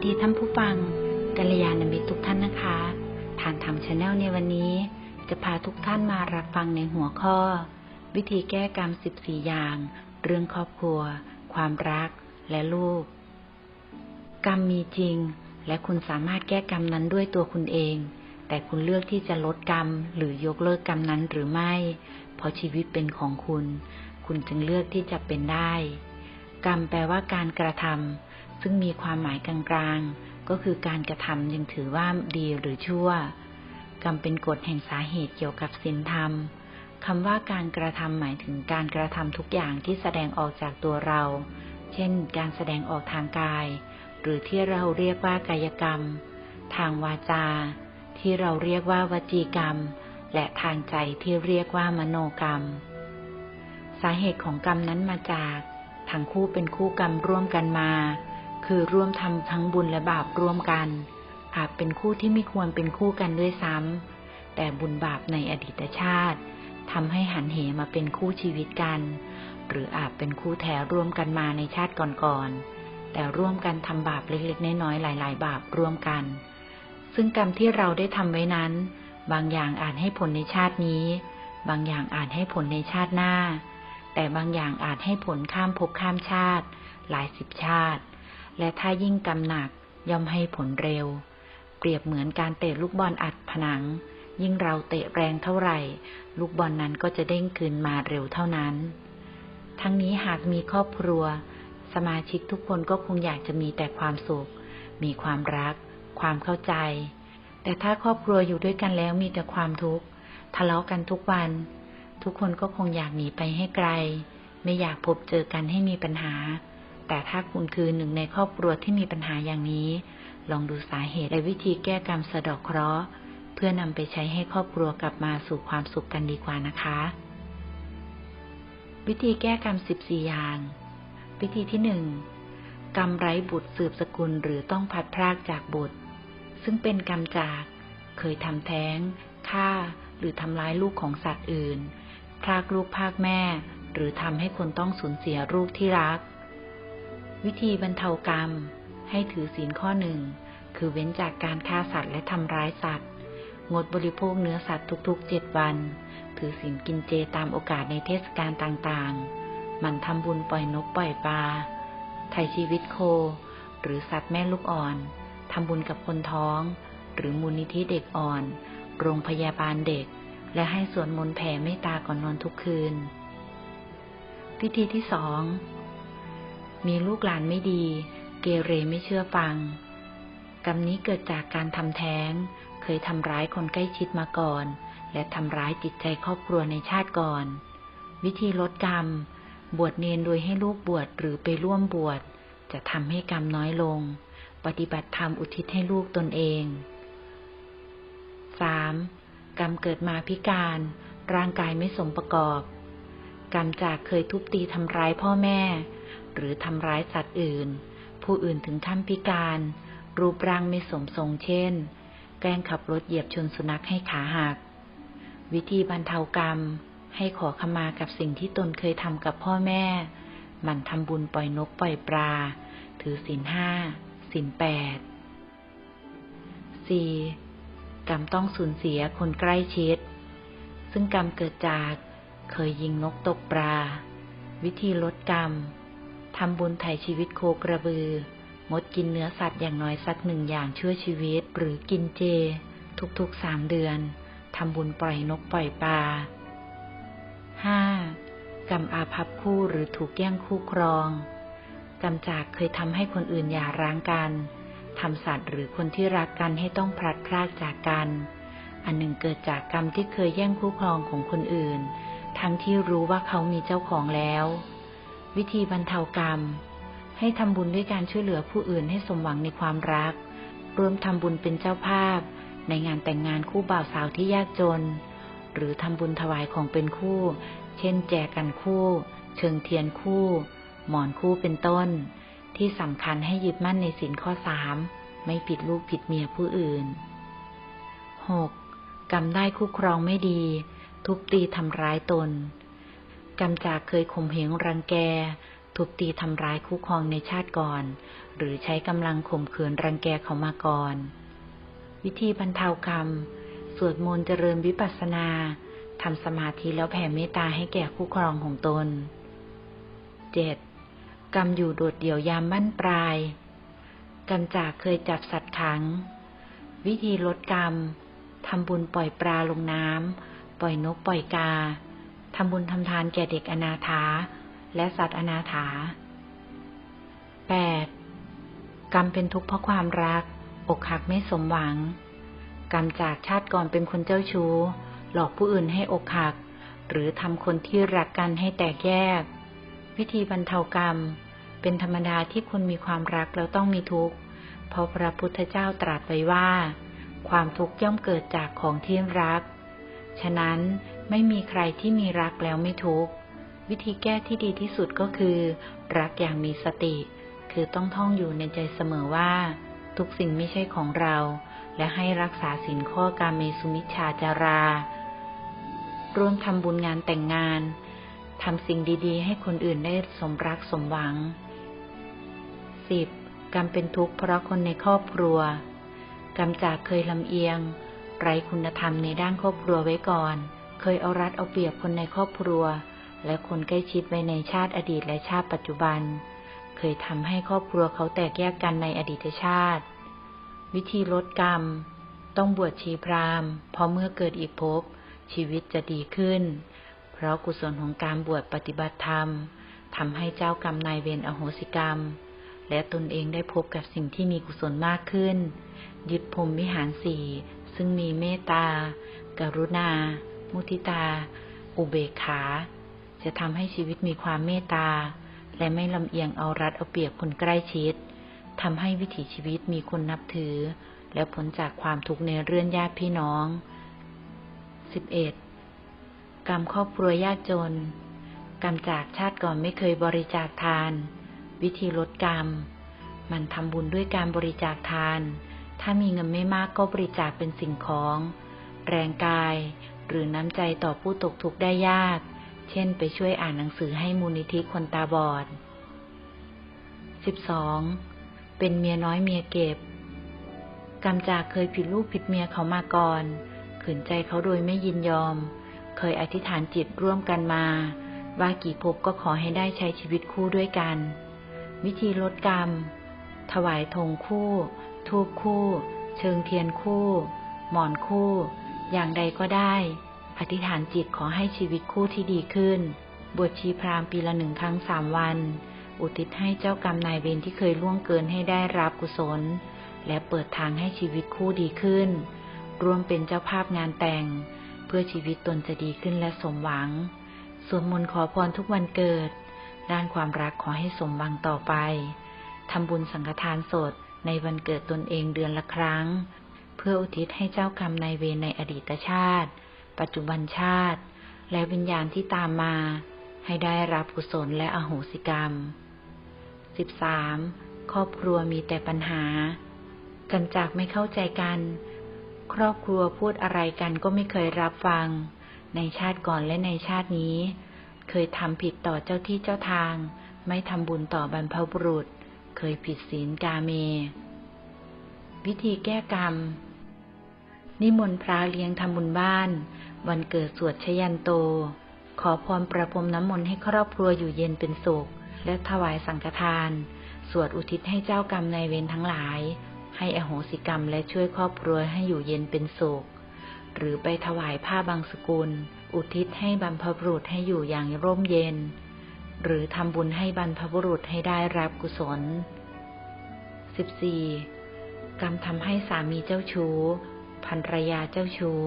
สดีท่านผู้ฟังกัลยาณมิตรทุกท่านนะคะทางทำชาแนลในวันนี้ จะพาทุกท่านมารับฟังในหัวข้อ วิธีแก้กรรม 14 อย่าง เรื่องครอบครัว ความรักและลูก กรรมมีจริง และคุณสามารถแก้กรรมนั้นด้วยตัวคุณเอง แต่คุณเลือกที่จะลดกรรม หรือยกเลิกกรรมนั้นหรือไม่ เพราะชีวิตเป็นของคุณ คุณจึงเลือกที่จะเป็นได้ กรรมแปลว่าการกระทำ ซึ่งมีความหมายกลางๆ ก็คือการกระทำยังถือว่าดีหรือชั่ว กรรมเป็นกฎแห่งสาเหตุเกี่ยวกับศีลธรรมคำว่าการกระทำหมายถึงการกระทำทุกอย่างที่แสดงออกจากตัวเรา เช่น การแสดงออกทางกาย หรือที่เราเรียกว่ากายกรรม ทางวาจา ที่เราเรียกว่าวจีกรรม และทางใจที่เรียกว่ามโนกรรม สาเหตุของกรรมนั้นมาจากทั้งคู่เป็นคู่กรรมร่วมกันมา คือร่วมทำทั้งบุญและบาปร่วมกัน อาจเป็นคู่ที่ไม่ควรเป็นคู่กันด้วยซ้ำ แต่บุญบาปในอดีตชาติทำให้หันเหมาเป็นคู่ชีวิตกัน หรืออาจเป็นคู่แท้ร่วมกันมาในชาติก่อนๆ แต่ร่วมกันทำบาปเล็กๆ น้อยๆ หลาย ๆ บาปร่วมกัน ซึ่งกรรมที่เราได้ทำไว้นั้น บางอย่างอาจให้ผลในชาตินี้ บางอย่างอาจให้ผลในชาติหน้า แต่บางอย่างอาจให้ผลข้ามภพข้ามชาติ หลายสิบชาติ และถ้ายิ่งกรรมหนักย่อมให้ผลเร็ว เปรียบเหมือนการเตะลูกบอลอัดผนัง ยิ่งเราเตะแรงเท่าไหร่ ลูกบอลนนั้นก็จะเด้งคืนมาเร็วเท่านั้น ทั้งนี้หากมีครอบครัว สมาชิกทุกคนก็คงอยากจะมีแต่ความสุข มีความรัก ความเข้าใจ แต่ถ้าครอบครัวอยู่ด้วยกันแล้วมีแต่ความทุกข์ทะเลาะกันทุกวัน ทุกคนก็คงอยากหนีไปให้ไกล ไม่อยากพบเจอกันให้มีปัญหา แต่ถ้าคุณคือหนึ่งในครอบครัวที่มีปัญหาอย่างนี้ ลองดูสาเหตุและวิธีแก้กรรมสะดอกเคราะห์ เพื่อนำไปใช้ให้ครอบครัวกลับมาสู่ความสุขกันดีกว่านะคะ วิธีแก้กรรมสิบสี่อย่าง วิธีที่หนึ่งกรรมไร้บุตรสืบสกุลหรือต้องพัดพรากจากบุตร ซึ่งเป็นกรรมจากเคยทำแท้งฆ่า หรือทำร้ายลูกของสัตว์อื่น พรากลูกพรากแม่ หรือทำให้คนต้องสูญเสียลูกที่รัก วิธีบรรเทากรรม ให้ถือศีลข้อหนึ่ง คือเว้นจากการฆ่าสัตว์และทำร้ายสัตว์ งดบริโภคเนื้อสัตว์ทุกๆเจ็ดวัน ถือศีลกินเจตามโอกาสในเทศกาลต่างๆมันทำบุญปล่อยนกปล่อยปลา ไถ่ชีวิตโค หรือสัตว์แม่ลูกอ่อน ทำบุญกับคนท้อง หรือมูลนิธิเด็กอ่อน โรงพยาบาลเด็ก และให้สวดมนต์แผ่เมตตาก่อนนอนทุกคืน วิธีที่สอง มีลูกหลานไม่ดี เกเรไม่เชื่อฟัง กรรมนี้เกิดจากการทำแท้ง เคยทำร้ายคนใกล้ชิดมาก่อน และทำร้ายจิตใจครอบครัวในชาติก่อน วิธีลดกรรม บวชเนนโดยให้ลูกบวชหรือไปร่วมบวช จะทำให้กรรมน้อยลง ปฏิบัติธรรมอุทิศให้ลูกตนเอง 3. กรรมเกิดมาพิการ ร่างกายไม่สมประกอบ กรรมจากเคยทุบตีทำร้ายพ่อแม่ หรือทำร้ายสัตว์อื่น ผู้อื่นถึงขั้นพิการ รูปร่างไม่สมทรงเช่น แกล้งขับรถเหยียบชนสุนัขให้ขาหัก วิธีบรรเทากรรม ให้ขอขมากับสิ่งที่ตนเคยทำกับพ่อแม่ มันทำบุญปล่อยนกปล่อยปลา ถือศีลห้าศีลแปดสี่กรรมต้องสูญเสียคนใกล้ชิด ซึ่งกรรมเกิดจากเคยยิงนกตกปลา วิธีลดกรรม ทำบุญไถ่ชีวิตโคกระบือ งดกินเนื้อสัตว์อย่างน้อยสักหนึ่งอย่างช่วยชีวิต หรือกินเจ ทุกๆสามเดือน ทำบุญปล่อยนกปล่อยปลาห้ากรรมอาภัพคู่หรือถูกแย่งคู่ครองกรรมจากเคยทำให้คนอื่นหย่าร้างกันทำสัตว์หรือคนที่รักกันให้ต้องพลัดพรากจากกัน อันหนึ่งเกิดจากกรรมที่เคยแย่งคู่ครองของคนอื่น ทั้งที่รู้ว่าเขามีเจ้าของแล้ว วิธีบรรเทากรรม ให้ทำบุญด้วยการช่วยเหลือผู้อื่นให้สมหวังในความรัก รวมทำบุญเป็นเจ้าภาพ ในงานแต่งงานคู่บ่าวสาวที่ยากจน หรือทำบุญถวายของเป็นคู่ เช่น แจกันคู่ เชิงเทียนคู่ หมอนคู่เป็นต้น ที่สำคัญให้ยึดมั่นในสินข้อสามไม่ผิดลูกผิดเมียผู้อื่น 6. กรรมได้คู่ครองไม่ดี ทุบตีทำร้ายตน กรรมจากเคยข่มเหงรังแก ทุบตีทำร้ายคู่ครองในชาติก่อน หรือใช้กำลังข่มขืนรังแกเขามาก่อน วิธีบรรเทากรรม สวดมนต์เจริญวิปัสสนาทำสมาธิแล้วแผ่เมตตาให้แก่คู่ครองของตน 7. กรรมอยู่โดดเดี่ยวยามบั้นปลาย กรรมจากเคยจับสัตว์ขัง วิธีลดกรรมทำบุญปล่อยปลาลงน้ำ ปล่อยนกปล่อยกา ทำบุญทำทานแก่เด็กอนาถา และสัตว์อนาถา 8. กรรมเป็นทุกข์เพราะความรัก อกหักไม่สมหวัง กรรมจากชาติก่อนเป็นคนเจ้าชู้ หลอกผู้อื่นให้อกหัก หรือทำคนที่รักกันให้แตกแยก วิธีบรรเทากรรม เป็นธรรมดาที่คนมีความรักแล้วต้องมีทุกข์ เพราะพระพุทธเจ้าตรัสไว้ว่า ความทุกข์ย่อมเกิดจากของที่รัก ฉะนั้น ไม่มีใครที่มีรักแล้วไม่ทุกข์ วิธีแก้ที่ดีที่สุดก็คือ รักอย่างมีสติ คือต้องท่องอยู่ในใจเสมอว่า ทุกสิ่งไม่ใช่ของเรา และให้รักษาสินข้อการเมสุมิชาจารา ร่วมทำบุญงานแต่งงานทำสิ่งดีๆ ให้คนอื่นได้สมรักสมหวัง 10. กรรมเป็นทุกข์เพราะคนในครอบครัว กรรมจากเคยลำเอียง ไร้คุณธรรมในด้านครอบครัวไว้ก่อน เคยเอารัดเอาเปรียบคนในครอบครัว และคนใกล้ชิดไว้ในชาติอดีตและชาติปัจจุบัน เคยทำให้ครอบครัวเขาแตกแยกกันในอดีตชาติ วิธีลดกรรม ต้องบวชชีพรามเพราะเมื่อเกิดอีกภพชีวิตจะดีขึ้น เพราะกุศลของการบวชปฏิบัติธรรมทำให้เจ้ากรรมนายเวรอโหสิกรรม และตนเองได้พบกับสิ่งที่มีกุศลมากขึ้น ยึดพรมวิหารสี่ซึ่งมีเมตตา กรุณา มุทิตา อุเบกขา จะทำให้ชีวิตมีความเมตตา และไม่ลำเอียงเอารัดเอาเปรียบคนใกล้ชิดทำให้วิถีชีวิตมีคนนับถือ และพ้นจากความทุกข์ในเรื่องญาติพี่น้อง 11. กรรมครอบครัวยากจน กรรมจากชาติก่อนไม่เคยบริจาคทาน วิธีลดกรรม มันทำบุญด้วยการบริจาคทาน ถ้ามีเงินไม่มากก็บริจาคเป็นสิ่งของ แรงกาย หรือน้ำใจต่อผู้ตกทุกข์ได้ยาก เช่นไปช่วยอ่านหนังสือให้มูลนิธิคนตาบอด 12. เป็นเมียน้อยเมียเก็บกรรมจากเคยผิดลูกผิดเมียเขามาก่อน ขืนใจเขาโดยไม่ยินยอม เคยอธิษฐานจิตร่วมกันมา ว่ากี่ภพก็ขอให้ได้ใช้ชีวิตคู่ด้วยกัน วิธีลดกรรม ถวายธงคู่ ทูบคู่ เชิงเทียนคู่ หมอนคู่ อย่างใดก็ได้ อธิษฐานจิตขอให้ชีวิตคู่ที่ดีขึ้น บวชชีพรามปีละหนึ่งครั้งสามวัน อุทิศให้เจ้ากรรมนายเวรที่เคยล่วงเกินให้ได้รับกุศล และเปิดทางให้ชีวิตคู่ดีขึ้น ร่วมเป็นเจ้าภาพงานแต่ง เพื่อชีวิตตนจะดีขึ้นและสมหวัง สวดมนต์ขอพรทุกวันเกิด ด้านความรักขอให้สมหวังต่อไปทำบุญสังฆทานสดในวันเกิดตนเองเดือนละครั้ง เพื่ออุทิศให้เจ้ากรรมนายเวรในอดีตชาติ ปัจจุบันชาติ และวิญญาณที่ตามมา ให้ได้รับกุศลและอโหสิกรรม 13. ครอบครัวมีแต่ปัญหา กันจากไม่เข้าใจกัน ครอบครัวพูดอะไรกันก็ไม่เคยรับฟัง ในชาติก่อนและในชาตินี้ เคยทำผิดต่อเจ้าที่เจ้าทาง ไม่ทำบุญต่อบรรพบุรุษ เคยผิดศีลกาเม วิธีแก้กรรม นิมนต์พระเลี้ยงทำบุญบ้าน วันเกิดสวดชยันโต ขอพรประพรมน้ำมนต์ให้ครอบครัวอยู่เย็นเป็นสุข และถวายสังฆทาน สวดอุทิศให้เจ้ากรรมนายเวรทั้งหลาย ให้อโหสิกรรมและช่วยครอบครัวให้อยู่เย็นเป็นสุข หรือไปถวายผ้าบางสกุล อุทิศให้บรรพบุรุษให้อยู่อย่างร่มเย็น หรือทำบุญให้บรรพบุรุษให้ได้รับกุศล 14. กรรมทำให้สามีเจ้าชู้ ภรรยาเจ้าชู้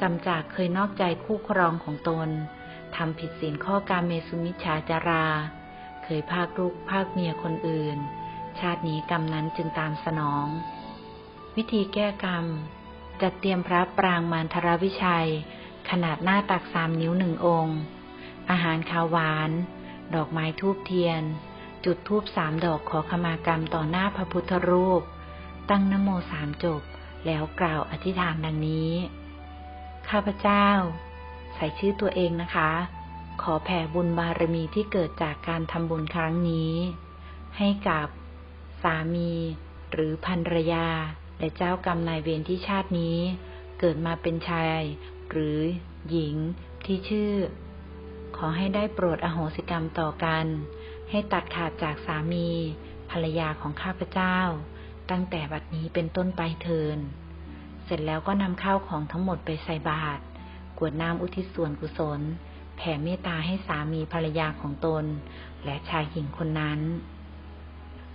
กรรมจากเคยนอกใจคู่ครองของตนทำผิดศีลข้อการเมสุมิชาจารา เคยภาคลูกภาคเมียคนอื่น ชาตินี้กรรมนั้นจึงตามสนอง วิธีแก้กรรม จัดเตรียมพระปรางมารทรวิชัย ขนาดหน้าตักสามนิ้วหนึ่งองค์ อาหารขาวหวาน ดอกไม้ทูบเทียน จุดทูบสามดอกขอขมากรรมต่อหน้าพระพุทธรูป ตั้งนโมสามจบ แล้วกล่าวอธิษฐานดังนี้ ข้าพเจ้า ใส่ชื่อตัวเองนะคะ ขอแผ่บุญบารมีที่เกิดจากการทำบุญครั้งนี้ ให้กับสามี หรือภรรยา และเจ้ากรรมนายเวรที่ชาตินี้ เกิดมาเป็นชาย หรือหญิงที่ชื่อ ขอให้ได้โปรดอโหสิกรรมต่อกัน ให้ตัดขาดจากสามี ภรรยาของข้าพเจ้า ตั้งแต่บัดนี้เป็นต้นไปเทิน เสร็จแล้วก็นำข้าวของทั้งหมดไปใส่บาตรกวดน้ำอุทิศส่วนกุศล แผ่เมตตาให้สามีภรรยาของตน และชายหญิงคนนั้น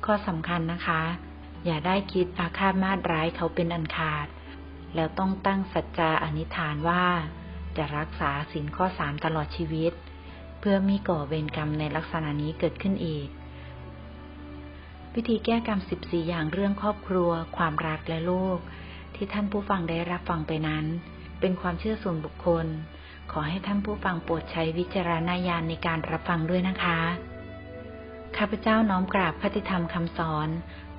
ข้อสำคัญนะคะ อย่าได้คิดอาฆาตมาตร้ายเขาเป็นอันขาด แล้วต้องตั้งสัจจาอนิฐานว่า จะรักษาสินข้อสามตลอดชีวิต เพื่อมีก่อเวรกรรมในลักษณะนี้เกิดขึ้นอีก วิธีแก้กรรมสิบสี่อย่างเรื่องครอบครัว ความรักและลูก ที่ท่านผู้ฟังได้รับฟังไปนั้น เป็นความเชื่อส่วนบุคคล ขอให้ท่านผู้ฟังโปรดใช้วิจารณญาณในการรับฟังด้วยนะคะ ข้าพเจ้าน้อมกราบคติธรรมคำสอน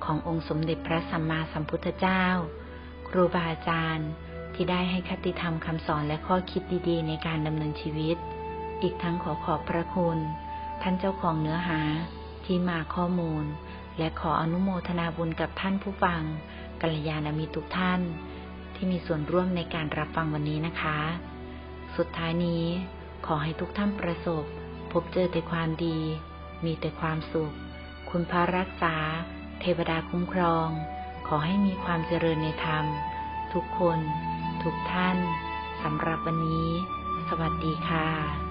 ขององค์สมเด็จพระสัมมาสัมพุทธเจ้า ครูบาอาจารย์ ที่ได้ให้คติธรรมคำสอนและข้อคิดดีๆ ในการดำเนินชีวิต อีกทั้งขอขอบพระคุณ ท่านเจ้าของเนื้อหาที่มาข้อมูล และขออนุโมทนาบุญกับท่านผู้ฟังกัลยาณมิตรทุกท่าน ที่มีส่วนร่วมในการรับฟังวันนี้นะคะ สุดท้ายนี้ ขอให้ทุกท่านประสบ พบเจอแต่ความดี มีแต่ความสุข คุณพระรักษา เทวดาคุ้มครอง ขอให้มีความเจริญในธรรม ทุกคน ทุกท่านสำหรับวันนี้ สวัสดีค่ะ